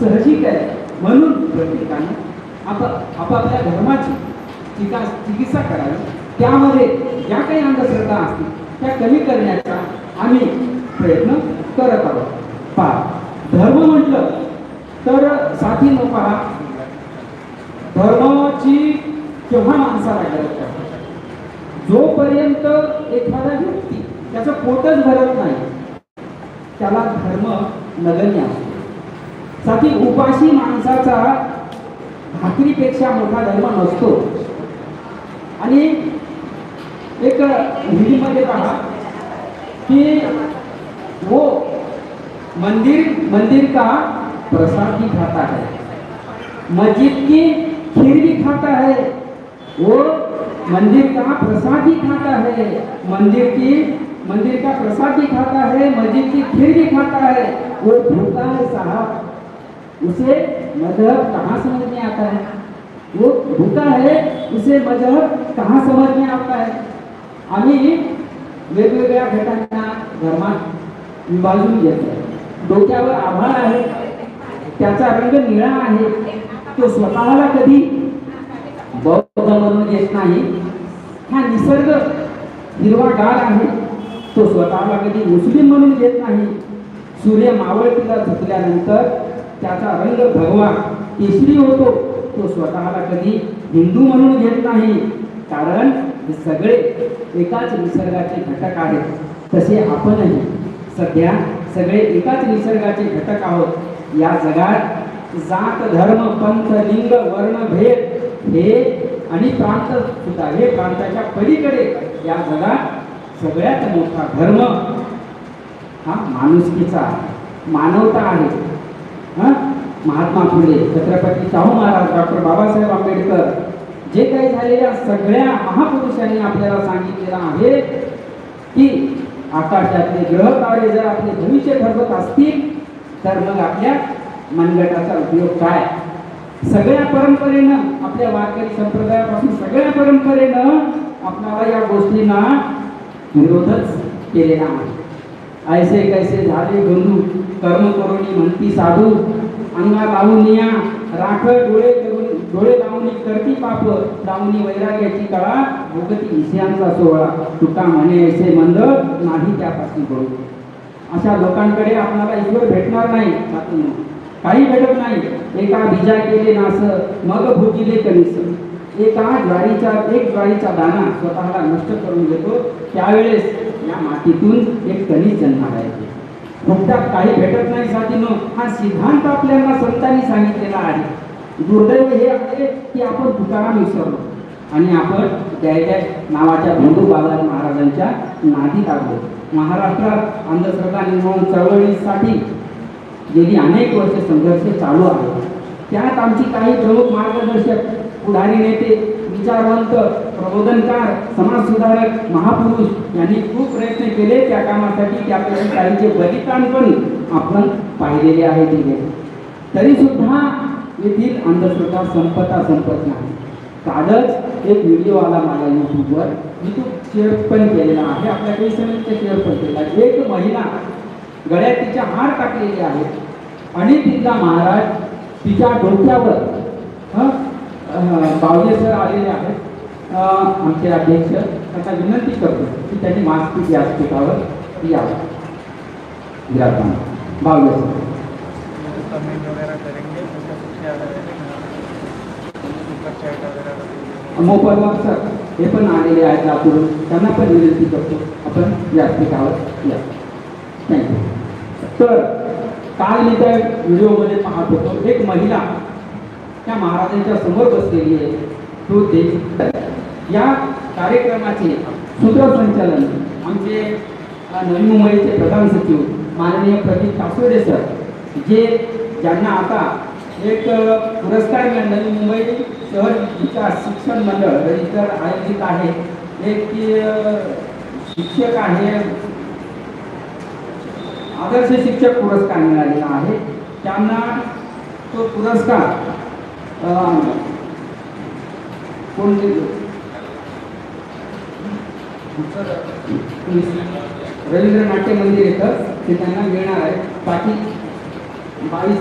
साहजिक आहे म्हणून प्रत्येकानं आप आपापल्या धर्माची चिका चिकित्सा करावी. त्यामध्ये ज्या काही अंधश्रद्धा असतील त्या कमी करण्याचा आम्ही प्रयत्न करत आहोत. पहा धर्म म्हटलं तर साथी न पहा. धर्माची केव्हा माणसाला गरज पडते जोपर्यंत एखादा व्यक्ती त्याचं पोटच भरत नाही त्याला धर्म नगण्य असतो. साथी उपाशी माणसाचा भाकरीपेक्षा मोठा धर्म नसतो. आणि एक हिंदीमध्ये पहा की वो मंदिर मंदिर का प्रसाद भी खाता है. मस्जिद की खीर भी खाता है. वो मंदिर का प्रसाद भी खाता है. मंदिर की मंदिर का प्रसाद भी खाता है. मस्जिद की खीर भी खाता है. वो भूखा है साहब उसे मजहब कहाँ समझ में आता है? वो भूखा है उसे मजहब कहाँ समझ में आता है? आम्ही वेगवेगळ्या घटांना धर्मात विभाजून घेतो डोक्यावर आभाळ आहे. त्याचा रंग निळा आहे. तो स्वतःला कधी बौद्ध म्हणून येत नाही. हा निसर्ग हिरवागार आहे. तो स्वतःला कधी मुस्लिम म्हणून येत नाही. सूर्य मावळतीला झुकल्यानंतर त्याचा रंग भगवा केशरी होतो. तो स्वतःला कधी हिंदू म्हणून घेत नाही. कारण हे सगळे एकाच निसर्गाचे घटक आहेत. तसे आपणही सध्या सगळे एकाच निसर्गाचे घटक आहोत. या जगात जात धर्म पंथ लिंग वर्ण भेद हे आणि प्रांत सुद्धा हे प्रांताच्या पलीकडे या जगात सगळ्यात मोठा धर्म हा माणुसकीचा मानवता आहे. हा? महात्मा फुले छत्रपती शाहू महाराज डॉक्टर बाबासाहेब आंबेडकर जे काही झालेल्या सगळ्या महापुरुषांनी आपल्याला सांगितलेलं आहे की आकाशातले ग्रह तारे जर आपले भविष्य ठरवत असतील तर मग आपल्या मनगटाचा उपयोग काय? सगळ्या परंपरेनं आपल्या वारकरी संप्रदायापासून सगळ्या परंपरेनं आपल्याला या गोष्टींना विरोधच केलेला आहे. ऐसे कैसे झाले बंधू कर्म करुणी म्हणती साधू अंगा लावून या राख डोळे करून डोळे लावून करती पाप लावणी वैराग्याची कळा भोगती विषयांचा सोहळा. तुका म्हणे ऐसे मंद नाही त्यापासून करू. अशा लोकांकडे आपणाला ईश्वर भेटणार नाही काही भेटत नाही. एका बीजा केले नास मग भुजिले कनिस. एका ज्वारीचा एक ज्वारीचा दाना स्वतःला नष्ट करून घेतो त्यावेळेस या मातीतून एक कणीस जन्माला येते. फुकटात काही भेटत नाही साधीनो. हा सिद्धांत आपल्याला संतांनी सांगितलेला आहे. दुर्दैव हे आहे की आपण तुकाराम विसरलो. आणि आपण द्यायच्या नावाच्या धोंडू बालाजी महाराजांच्या नादी आलो महाराष्ट्रात अंधश्रद्धा निर्माण चळवळीसाठी गेली अनेक वर्ष संघर्ष चालू आहे त्यात आमची काही प्रमुख मार्गदर्शक पुढारी नेते विचारवंत प्रबोधनकार समाजसुधारक महापुरुष यांनी खूप प्रयत्न केले त्या कामासाठी. त्यापैकी काहींचे बलिदान पण आपण पाहिलेले आहे तिथे. तरी सुद्धा येथील अंधश्रद्धा संपता संपत नाही. कालच एक व्हिडिओ आला माझ्या युट्यूबवर मी तो शेअर पण केलेला आहे. आपल्या काही समितीचे शेअर पण केला एक महिला गळ्यात तिच्या हार टाकलेले आहेत आणि तिथला महाराज तिच्या डोक्यावर हं, बावले सर आलेले आहेत. आमचे अध्यक्ष. त्यांना विनंती करतो की त्यांनी मास्क व्यासपीठावर यावं विराजमान बावले सर. कमेंट मोपरवार सर हे पण आलेले आहेत लातूर त्यांना पण विनंती करतो आपण व्यासपीठावर या. थँक्यू तर काल मी त्या व्हिडिओमध्ये पाहत होतो एक महिला त्या महाराजांच्या समोर बसलेली आहे. तो देश या कार्यक्रमाचे सूत्रसंचालन आमचे नवी मुंबईचे प्रधान सचिव माननीय प्रदीप कासोडे सर जे ज्यांना आता एक पुरस्कार नवी मुंबई शहर विकास शिक्षण मंडळ रजिस्टर आयोजित आहे. एक शिक्षक आहे. आदर्श शिक्षक पुरस्कार मिळालेला आहे. त्यांना तो पुरस्कार कोण रवींद्र नाट्य मंदिर येतं ते त्यांना मिळणार आहे. बाकी बावीस